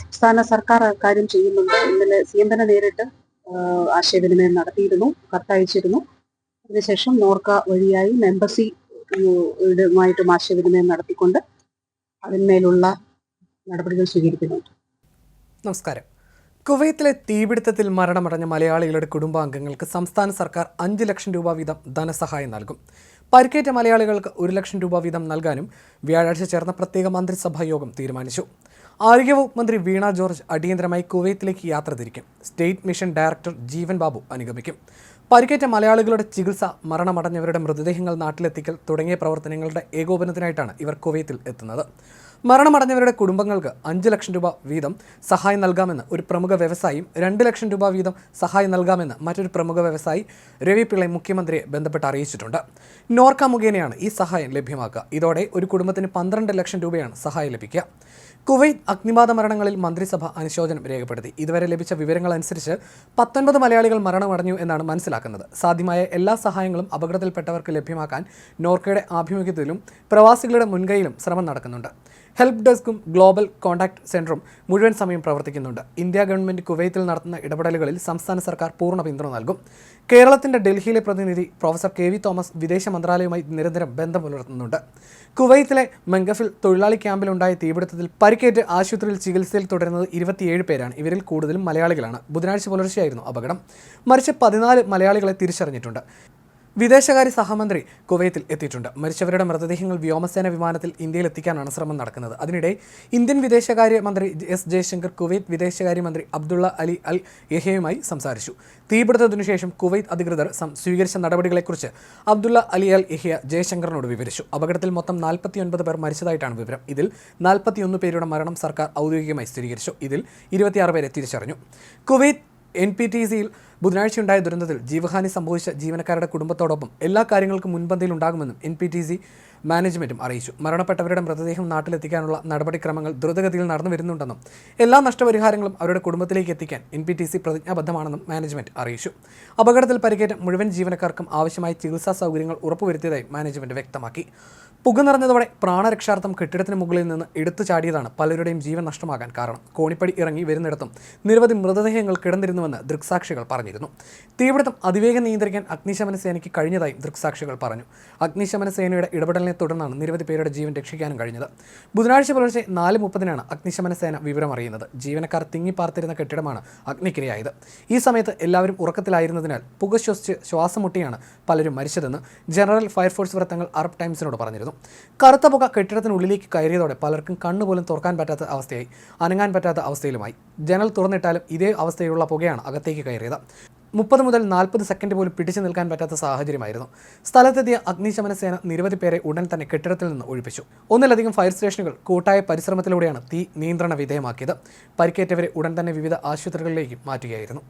സംസ്ഥാന സർക്കാർ കാര്യം ചെയ്യുന്നുണ്ട്. ഇന്നലെ സി എം തന്നെ നേരിട്ട് ആശയവിനിമയം നടത്തിയിരുന്നു കത്തയച്ചിരുന്നു. അതിനുശേഷം നോർക്ക വഴിയായി എംബസി ഇതുമായിട്ടും ആശയവിനിമയം നടത്തിക്കൊണ്ട് അതിന്മേലുള്ള നടപടികൾ സ്വീകരിക്കുന്നുണ്ട്. നമസ്കാരം. കുവൈത്തിലെ തീപിടുത്തത്തിൽ മരണമടഞ്ഞ മലയാളികളുടെ കുടുംബാംഗങ്ങൾക്ക് സംസ്ഥാന സർക്കാർ അഞ്ച് ലക്ഷം രൂപ വീതം ധനസഹായം നൽകും. പരിക്കേറ്റ മലയാളികൾക്ക് ഒരു ലക്ഷം രൂപ വീതം നൽകാനും വ്യാഴാഴ്ച ചേർന്ന പ്രത്യേക മന്ത്രിസഭാ യോഗം തീരുമാനിച്ചു. ആരോഗ്യവകുപ്പ് മന്ത്രി വീണ ജോർജ് അടിയന്തരമായി കുവൈത്തിലേക്ക് യാത്ര തിരിക്കും. State mission director Jeevan Babu അനുഗമിക്കും. പരിക്കേറ്റ മലയാളികളുടെ ചികിത്സ മരണമടഞ്ഞവരുടെ മൃതദേഹങ്ങൾ നാട്ടിലെത്തിക്കൽ തുടങ്ങിയ പ്രവർത്തനങ്ങളുടെ ഏകോപനത്തിനായിട്ടാണ് ഇവർ കുവൈത്തിൽ എത്തുന്നത്. മരണമടഞ്ഞവരുടെ കുടുംബങ്ങൾക്ക് അഞ്ച് ലക്ഷം രൂപ വീതം സഹായം നൽകാമെന്ന് ഒരു പ്രമുഖ വ്യവസായിയും രണ്ട് ലക്ഷം രൂപ വീതം സഹായം നൽകാമെന്ന് മറ്റൊരു പ്രമുഖ വ്യവസായി രവി പിള്ളൈ മുഖ്യമന്ത്രിയെ ബന്ധപ്പെട്ട് അറിയിച്ചിട്ടുണ്ട്. നോർക്ക മുഖേനയാണ് ഈ സഹായം ലഭ്യമാക്കുക. ഇതോടെ ഒരു കുടുംബത്തിന് പന്ത്രണ്ട് ലക്ഷം രൂപയാണ് സഹായം ലഭിക്കുക. കുവൈത്ത് അഗ്നിബാധ മരണങ്ങളിൽ മന്ത്രിസഭ അനുശോചനം രേഖപ്പെടുത്തി. ഇതുവരെ ലഭിച്ച വിവരങ്ങൾ അനുസരിച്ച് പത്തൊൻപത് മലയാളികൾ മരണമടഞ്ഞു എന്നാണ് മനസ്സിലാക്കുന്നത്. സാധ്യമായ എല്ലാ സഹായങ്ങളും അപകടത്തിൽപ്പെട്ടവർക്ക് ലഭ്യമാക്കാൻ നോർക്കയുടെ ആഭിമുഖ്യത്തിലും പ്രവാസികളുടെ മുൻകൈയിലും ശ്രമം നടക്കുന്നുണ്ട്. ഹെൽപ്പ് ഡെസ്കും ഗ്ലോബൽ കോൺടാക്ട് സെന്ററും മുഴുവൻ സമയം പ്രവർത്തിക്കുന്നുണ്ട്. ഇന്ത്യ ഗവൺമെന്റ് കുവൈത്തിൽ നടത്തുന്ന ഇടപെടലുകളിൽ സംസ്ഥാന സർക്കാർ പൂർണ പിന്തുണ നൽകും. കേരളത്തിന്റെ ഡൽഹിയിലെ പ്രതിനിധി പ്രൊഫസർ കെ വി തോമസ് വിദേശ മന്ത്രാലയവുമായി നിരന്തരം ബന്ധം പുലർത്തുന്നുണ്ട്. കുവൈത്തിലെ മെങ്കഫിൽ തൊഴിലാളി ക്യാമ്പിലുണ്ടായ തീപിടുത്തത്തിൽ പരിക്കേറ്റ് ആശുപത്രിയിൽ ചികിത്സയിൽ തുടരുന്നത് ഇരുപത്തിയേഴ് പേരാണ്. ഇവരിൽ കൂടുതലും മലയാളികളാണ്. ബുധനാഴ്ച പുലർച്ചെയായിരുന്നു അപകടം. മരിച്ച പതിനാല് മലയാളികളെ തിരിച്ചറിഞ്ഞിട്ടുണ്ട്. വിദേശകാര്യ സഹമന്ത്രി കുവൈത്തിൽ എത്തിയിട്ടുണ്ട്. മരിച്ചവരുടെ മൃതദേഹങ്ങൾ വ്യോമസേന വിമാനത്തിൽ ഇന്ത്യയിൽ എത്തിക്കാനാണ് ശ്രമം നടക്കുന്നത്. അതിനിടെ ഇന്ത്യൻ വിദേശകാര്യ മന്ത്രി എസ് ജയശങ്കർ കുവൈത്ത് വിദേശകാര്യ മന്ത്രി അബ്ദുള്ള അലി അൽ യഹയുമായി സംസാരിച്ചു. തീപിടുത്തത്തിനു ശേഷം കുവൈത്ത് അധികൃതർ സ്വീകരിച്ച നടപടികളെക്കുറിച്ച് അബ്ദുള്ള അലി അൽ യഹ്യ ജയശങ്കറിനോട് വിവരിച്ചു. അപകടത്തിൽ മൊത്തം നാൽപ്പത്തിയൊൻപത് പേർ മരിച്ചതായിട്ടാണ് വിവരം. ഇതിൽ നാൽപ്പത്തിയൊന്ന് പേരുടെ മരണം സർക്കാർ ഔദ്യോഗികമായി സ്ഥിരീകരിച്ചു. ഇതിൽ ഇരുപത്തിയാറ് പേരെ തിരിച്ചറിഞ്ഞു. കുവൈത്ത് എൻ പി ടി സിയിൽ ബുധനാഴ്ചയുണ്ടായ ദുരന്തത്തിൽ ജീവഹാനി സംഭവിച്ച ജീവനക്കാരുടെ കുടുംബത്തോടൊപ്പം എല്ലാ കാര്യങ്ങൾക്കും മുൻപന്തിയിൽ ഉണ്ടാകുമെന്നും എൻ പി ടി സി മാനേജ്മെന്റും അറിയിച്ചു. മരണപ്പെട്ടവരുടെ മൃതദേഹം നാട്ടിലെത്തിക്കാനുള്ള നടപടിക്രമങ്ങൾ ദ്രുതഗതിയിൽ നടന്നു വരുന്നുണ്ടെന്നും എല്ലാ നഷ്ടപരിഹാരങ്ങളും അവരുടെ കുടുംബത്തിലേക്ക് എത്തിക്കാൻ എൻ പി ടി സി പ്രതിജ്ഞാബദ്ധമാണെന്നും മാനേജ്മെന്റ് അറിയിച്ചു. അപകടത്തിൽ പരിക്കേറ്റ മുഴുവൻ ജീവനക്കാർക്കും ആവശ്യമായ ചികിത്സാ സൗകര്യങ്ങൾ ഉറപ്പുവരുത്തിയതായി മാനേജ്മെന്റ് വ്യക്തമാക്കി. പുക നിറഞ്ഞതോടെ പ്രാണരക്ഷാർത്ഥം കെട്ടിടത്തിന് മുകളിൽ നിന്ന് എടുത്തു ചാടിയതാണ് പലരുടെയും ജീവൻ നഷ്ടമാകാൻ കാരണം. കോണിപ്പടി ഇറങ്ങി വരുന്നിടത്തും നിരവധി മൃതദേഹങ്ങൾ കിടന്നിരുന്നുവെന്ന് ദൃക്സാക്ഷികൾ പറഞ്ഞിരുന്നു. തീപിടുത്തം അതിവേഗം നിയന്ത്രിക്കാൻ അഗ്നിശമന സേനയ്ക്ക് കഴിഞ്ഞതായും ദൃക്സാക്ഷികൾ പറഞ്ഞു. അഗ്നിശമന സേനയുടെ ഇടപെടലിനെ തുടർന്നാണ് നിരവധി പേരുടെ ജീവൻ രക്ഷിക്കാനും കഴിഞ്ഞത്. ബുധനാഴ്ച പുലർച്ചെ നാല് മുപ്പതിനാണ് അഗ്നിശമന സേന വിവരം അറിയുന്നത്. ജീവനക്കാർ തിങ്ങിപ്പാർത്തിരുന്ന കെട്ടിടമാണ് അഗ്നിക്കിരയായത്. ഈ സമയത്ത് എല്ലാവരും ഉറക്കത്തിലായിരുന്നതിനാൽ പുക ശ്വസിച്ച് ശ്വാസം മുട്ടിയാണ് പലരും മരിച്ചതെന്ന് ജനറൽ ഫയർഫോഴ്സ് വൃത്തങ്ങൾ അറബ് ടൈംസിനോട് പറഞ്ഞിരുന്നു. കറുത്ത പുക കെട്ടിടത്തിനുള്ളിലേക്ക് കയറിയതോടെ പലർക്കും കണ്ണുപോലും തുറക്കാൻ പറ്റാത്ത അവസ്ഥയായി അനങ്ങാൻ പറ്റാത്ത അവസ്ഥയിലുമായി. ജനൽ തുറന്നിട്ടാലും ഇതേ അവസ്ഥയിലുള്ള പുകയാണ് അകത്തേക്ക് കയറിയത്. മുപ്പത് മുതൽ നാൽപ്പത് സെക്കൻഡ് പോലും പിടിച്ചു നിൽക്കാൻ പറ്റാത്ത സാഹചര്യമായിരുന്നു. സ്ഥലത്തെത്തിയ അഗ്നിശമന സേന നിരവധി പേരെ ഉടൻ തന്നെ കെട്ടിടത്തിൽ നിന്ന് ഒഴിപ്പിച്ചു. ഒന്നിലധികം ഫയർ സ്റ്റേഷനുകൾ കൂട്ടായ പരിശ്രമത്തിലൂടെയാണ് തീ നിയന്ത്രണ വിധേയമാക്കിയത്. പരിക്കേറ്റവരെ ഉടൻ തന്നെ വിവിധ ആശുപത്രികളിലേക്ക് മാറ്റുകയായിരുന്നു.